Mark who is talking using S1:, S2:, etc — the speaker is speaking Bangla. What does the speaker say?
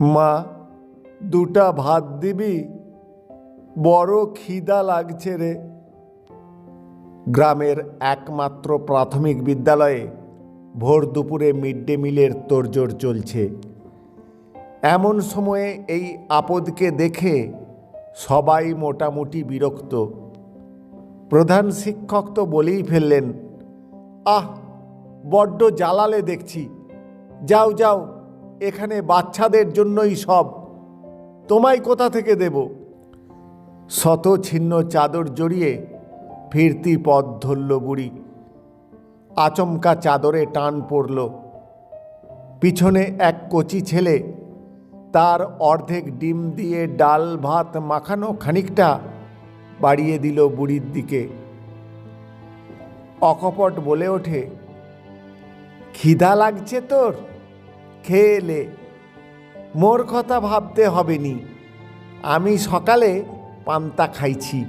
S1: মা, দুটা ভাত দিবি? বড় খিদা লাগছে রে। গ্রামের একমাত্র প্রাথমিক বিদ্যালয়ে ভোর দুপুরে মিড ডে মিলের তোড়জোড় চলছে। এমন সময়ে এই আপদকে দেখে সবাই মোটামুটি বিরক্ত। প্রধান শিক্ষক তো বলেই ফেললেন, আহ, বড্ড জ্বালালে দেখছি। যাও যাও। এখানে বাচ্চাদের জন্যই সব। তোমায় কোথা থেকে দেব? শত ছিন্ন চাদর জড়িয়ে ফিরতি পথ ধরল বুড়ি। আচমকা চাদরে টান পড়ল। পিছনে এক কচি ছেলে তার অর্ধেক ডিম দিয়ে ডাল ভাত মাখানো খানিকটা বাড়িয়ে দিল বুড়ির দিকে। অকপট বলে ওঠে, খিদা লাগছে তোর? খেয়ে এলে মোর কথা ভাবতে হবেনি। আমি সকালে পান্তা খাইছি।